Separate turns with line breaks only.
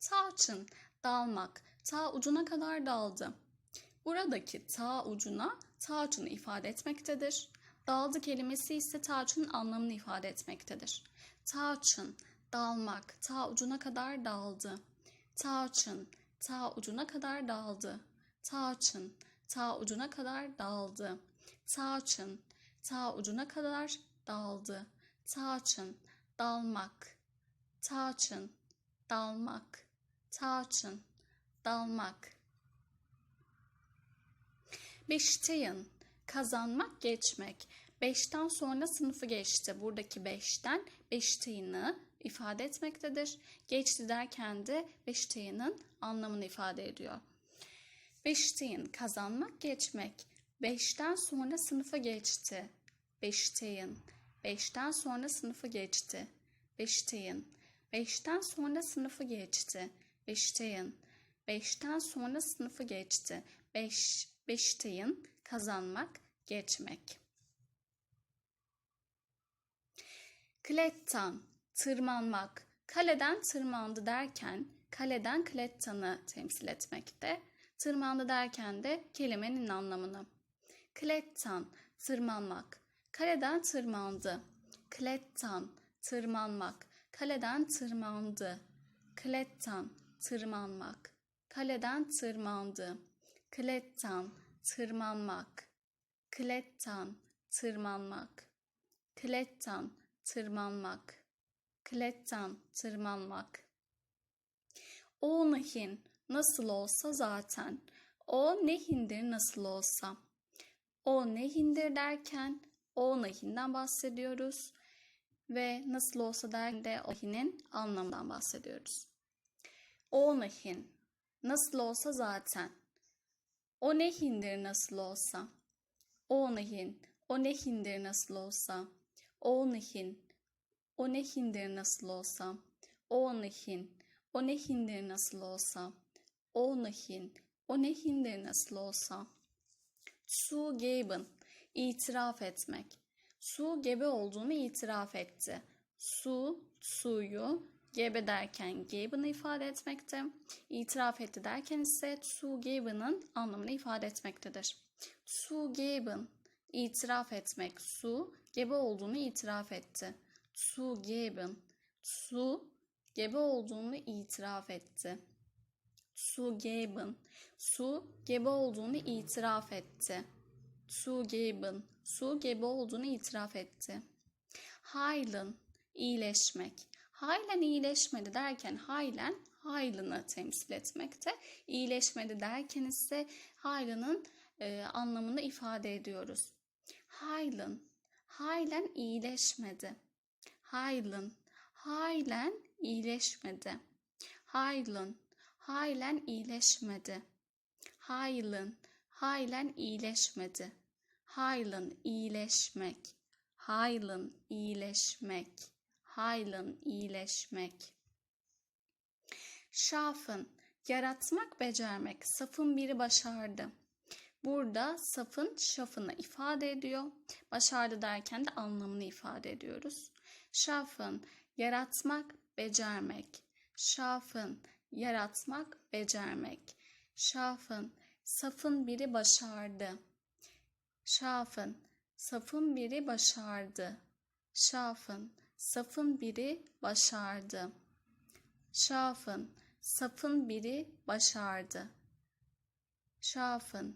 Tarçın, dalmak, ta ucuna kadar daldı. Buradaki ta ucuna tarçını ifade etmektedir. Daldı kelimesi ise tarçının anlamını ifade etmektedir. Tarçın, dalmak, ta ucuna kadar daldı. Tarçın, ta ucuna kadar daldı. Tarçın, ta ucuna kadar daldı. Tarçın, ta ucuna kadar daldı. Tarçın, dalmak. Tarçın, dalmak. Tarçın, dalmak. Beşteyin, kazanmak, geçmek. Beşten sonra sınıfı geçti. Buradaki beşten beşteyini ifade etmektedir. Geçti derken de beşteyinin anlamını ifade ediyor. Beşteyin, kazanmak, geçmek. Beşten sonra sınıfa geçti. Beşteyin, beşten sonra sınıfı geçti. Beşteyin, beşten sonra sınıfı geçti. Beşteyin, beşten sonra sınıfı geçti. Beş, beşteyin, kazanmak, geçmek. Klettan, tırmanmak. Kaleden tırmandı derken kaleden klettanı temsil etmekte. Tırmandı derken de kelimenin anlamını. Klettan, tırmanmak. Kaleden tırmandı. Klettan, tırmanmak. Kaleden tırmandı. Klettan, tırmanmak. Kaleden tırmandı. Klettan, tırmanmak. Klettan, tırmanmak. Klettan, tırmanmak. Klettan, tırmanmak. O nehin, nasıl olsa zaten. O nehindir nasıl olsa. O nehindir derken o nehinden bahsediyoruz. Ve nasıl olsa derken o nehinin anlamından bahsediyoruz. O nehin, nasıl olsa zaten. O nehindir nasıl olsa. O nehin, o nehindir nasıl olsa. O nehin, o nehindir nasıl olsa. O nehin, o nehindir nasıl olsa. O nehin, o nehindir nasıl olsa. Su geben, itiraf etmek. Su gebe olduğunu itiraf etti. Su, suyu, gebe derken geben'ı ifade etmekte. İtiraf etti derken ise su geben'ın anlamını ifade etmektedir. Su geben, itiraf etmek. Su, gebe olduğunu itiraf etti. Su geben, su, gebe olduğunu itiraf etti. Su geben, su, gebe olduğunu itiraf etti. Su geben, su, gebe olduğunu itiraf etti. Heilen, iyileşmek. Haylen iyileşmedi derken haylen haylını temsil etmekte. İyileşmedi derken ise haylının e, anlamını ifade ediyoruz. Haylen, haylen iyileşmedi. Haylen, haylen iyileşmedi. Haylen, haylen iyileşmedi. Haylen, haylen iyileşmedi. Haylen iyileşmek. Haylen iyileşmek. Haylen iyileşmek. Schaffen, yaratmak, becermek. Safın biri başardı. Burada safın şafını ifade ediyor. Başardı derken de anlamını ifade ediyoruz. Schaffen, yaratmak, becermek. Schaffen, yaratmak, becermek. Schaffen, safın biri başardı. Schaffen, safın biri başardı. Schaffen, safın biri başardı. Schaffen, safın biri başardı. Schaffen,